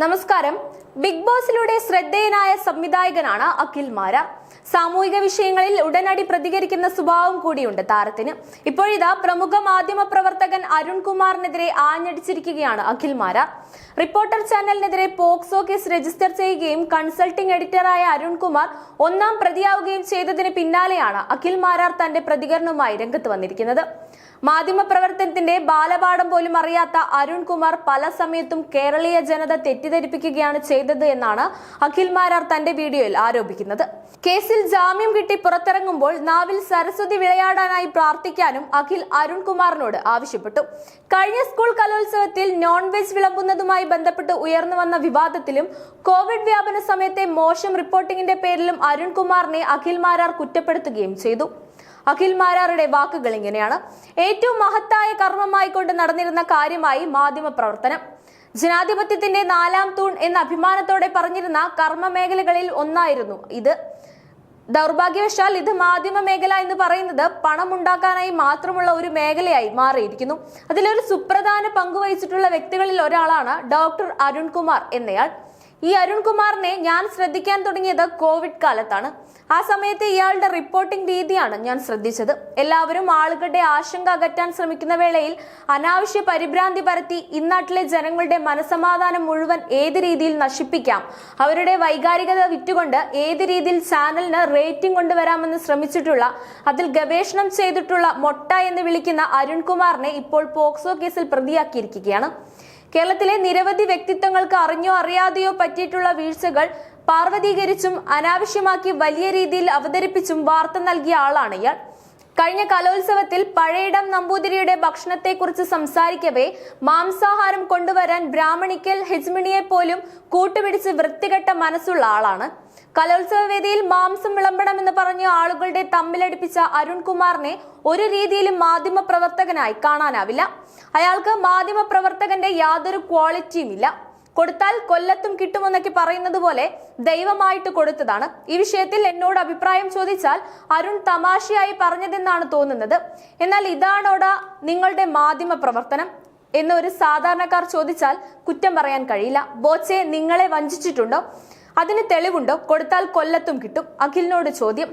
നമസ്കാരം. ബിഗ് ബോസിലൂടെ ശ്രദ്ധേയനായ സംവിധായകനാണ് അഖിൽ മാര. സാമൂഹിക വിഷയങ്ങളിൽ ഉടനടി പ്രതികരിക്കുന്ന സ്വഭാവം കൂടിയുണ്ട് താരത്തിന്. ഇപ്പോഴിതാ പ്രമുഖ മാധ്യമ പ്രവർത്തകൻ അരുൺ കുമാറിനെതിരെ ആഞ്ഞടിച്ചിരിക്കുകയാണ് അഖിൽ മാര. റിപ്പോർട്ടർ ചാനലിനെതിരെ പോക്സോ കേസ് രജിസ്റ്റർ ചെയ്യുകയും കൺസൾട്ടിംഗ് എഡിറ്ററായ അരുൺ കുമാർ ഒന്നാം പ്രതിയാവുകയും ചെയ്തതിന് പിന്നാലെയാണ് അഖിൽ മാരാർ തന്റെ പ്രതികരണവുമായി രംഗത്ത് വന്നിരിക്കുന്നത്. മാധ്യമപ്രവർത്തനത്തിന്റെ ബാലപാഠം പോലും അറിയാത്ത അരുൺ കുമാർ പല സമയത്തും കേരളീയ ജനത തെറ്റിദ്ധരിപ്പിക്കുകയാണ് ചെയ്തത് എന്നാണ് അഖിൽ മാരാർ തന്റെ വീഡിയോയിൽ ആരോപിക്കുന്നത്. കേസിൽ ജാമ്യം കിട്ടി പുറത്തിറങ്ങുമ്പോൾ നാവിൽ സരസ്വതി വിളയാടാനായി പ്രാർത്ഥിക്കാനും അഖിൽ അരുൺകുമാറിനോട് ആവശ്യപ്പെട്ടു. കഴിഞ്ഞ സ്കൂൾ കലോത്സവത്തിൽ നോൺ വെജ് വിളമ്പുന്നതുമായി ബന്ധപ്പെട്ട് ഉയർന്നു വന്ന വിവാദത്തിലും കോവിഡ് വ്യാപന സമയത്തെ മോശം റിപ്പോർട്ടിംഗിന്റെ പേരിലും അരുൺകുമാറിനെ അഖിൽ മാരാർ കുറ്റപ്പെടുത്തുകയും ചെയ്തു. അഖിൽ മാരാറുടെ വാക്കുകൾ ഇങ്ങനെയാണ്. ഏറ്റവും മഹത്തായ കർമ്മമായിക്കൊണ്ട് നടന്നിരുന്ന കാര്യമായി മാധ്യമ പ്രവർത്തനം ജനാധിപത്യത്തിന്റെ നാലാം തൂൺ എന്ന അഭിമാനത്തോടെ പറഞ്ഞിരുന്ന കർമ്മ മേഖലകളിൽ ഒന്നായിരുന്നു ഇത്. ദൗർഭാഗ്യവശാൽ ഇത് മാധ്യമ മേഖല എന്ന് പറയുന്നത് പണം ഉണ്ടാക്കാനായി മാത്രമുള്ള ഒരു മേഖലയായി മാറിയിരിക്കുന്നു. അതിലൊരു സുപ്രധാന പങ്കുവഹിച്ചിട്ടുള്ള വ്യക്തികളിൽ ഒരാളാണ് ഡോക്ടർ അരുൺകുമാർ എന്നയാൾ. ഈ അരുൺകുമാറിനെ ഞാൻ ശ്രദ്ധിക്കാൻ തുടങ്ങിയത് കോവിഡ് കാലത്താണ്. ആ സമയത്ത് ഇയാളുടെ റിപ്പോർട്ടിംഗ് രീതിയാണ് ഞാൻ ശ്രദ്ധിച്ചത്. എല്ലാവരും ആളുകളുടെ ആശങ്ക അകറ്റാൻ ശ്രമിക്കുന്ന വേളയിൽ അനാവശ്യ പരിഭ്രാന്തി പരത്തി ഇന്നാട്ടിലെ ജനങ്ങളുടെ മനസമാധാനം മുഴുവൻ ഏത് രീതിയിൽ നശിപ്പിക്കാം? അവരുടെ വൈകാരികത വിറ്റുകൊണ്ട് ഏത് രീതിയിൽ ചാനലിന് റേറ്റിംഗ് കൊണ്ടുവരാമെന്ന് ശ്രമിച്ചിട്ടുള്ള അതിൽ ഗവേഷണം ചെയ്തിട്ടുള്ള മൊട്ട എന്ന് വിളിക്കുന്ന അരുൺകുമാറിനെ ഇപ്പോൾ പോക്സോ കേസിൽ പ്രതിയാക്കിയിരിക്കുകയാണ്. കേരളത്തിലെ നിരവധി വ്യക്തിത്വങ്ങൾക്ക് അറിഞ്ഞോ അറിയാതെയോ പറ്റിയിട്ടുള്ള വീഴ്ചകൾ പാർവതീകരിച്ചും അനാവശ്യമാക്കി വലിയ രീതിയിൽ അവതരിപ്പിച്ചും വാർത്ത നൽകിയ ആളാണ് ഇയാൾ. കഴിഞ്ഞ കലോത്സവത്തിൽ പഴയിടം നമ്പൂതിരിയുടെ ഭക്ഷണത്തെക്കുറിച്ച് സംസാരിക്കവേ മാംസാഹാരം കൊണ്ടുവരാൻ ബ്രാഹ്മണിക്കൽ ഹെജ്മിണിയെ പോലും കൂട്ടുപിടിച്ച് വൃത്തികെട്ട മനസ്സുള്ള ആളാണ്. കലോത്സവ വേദിയിൽ മാംസം വിളമ്പണമെന്ന് പറഞ്ഞ് ആളുകളുടെ തമ്മിലടിപ്പിച്ച അരുൺകുമാറിനെ ഒരു രീതിയിലും മാധ്യമ പ്രവർത്തകനായി കാണാനാവില്ല. അയാൾക്ക് മാധ്യമ പ്രവർത്തകന്റെ യാതൊരു ക്വാളിറ്റിയും ഇല്ല. കൊടുത്താൽ കൊല്ലത്തും കിട്ടുമെന്നൊക്കെ പറയുന്നത് പോലെ ദൈവമായിട്ട് കൊടുത്തതാണ്. ഈ വിഷയത്തിൽ എന്നോട് അഭിപ്രായം ചോദിച്ചാൽ അരുൺ തമാശയായി പറഞ്ഞതെന്നാണ് തോന്നുന്നത്. എന്നാൽ ഇതാണോടാ നിങ്ങളുടെ മാധ്യമ പ്രവർത്തനം? എന്ന് ഒരു സാധാരണക്കാർ ചോദിച്ചാൽ കുറ്റം പറയാൻ കഴിയില്ല. ബോച്ചെ നിങ്ങളെ വഞ്ചിച്ചിട്ടുണ്ടോ? അതിന് തെളിവുണ്ടോ? കൊടുത്താൽ കൊല്ലത്തും കിട്ടും. അഖിലിനോട് ചോദ്യം.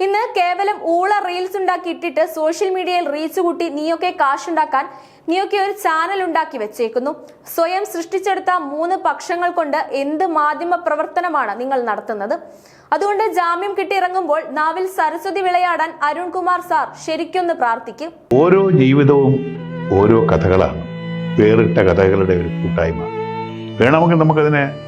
ഇന്ന് കേവലം ഊള റീൽസ് ഉണ്ടാക്കി ഇട്ടിട്ട് സോഷ്യൽ മീഡിയയിൽ റീച്ച് കൂട്ടി നീയൊക്കെ കാശുണ്ടാക്കാൻ നീയൊക്കെ ഒരു ചാനൽ ഉണ്ടാക്കി വെച്ചേക്കുന്നു. സ്വയം സൃഷ്ടിച്ചെടുത്ത മൂന്ന് പക്ഷങ്ങൾ കൊണ്ട് എന്ത് മാധ്യമ പ്രവർത്തനമാണ് നിങ്ങൾ നടത്തുന്നത്? അതുകൊണ്ട് ജാമ്യം കിട്ടിയിറങ്ങുമ്പോൾ നാവിൽ സരസ്വതി വിളയാടാൻ അരുൺകുമാർ സാർ ശരിക്കൊന്ന് പ്രാർത്ഥിക്കും. ഓരോ ജീവിതവും ഓരോ കഥകളാണ്. വേറിട്ട കഥകളുടെ ഒരു കൂട്ടായ്മ. വേണമെങ്കിൽ നമുക്കതിനെ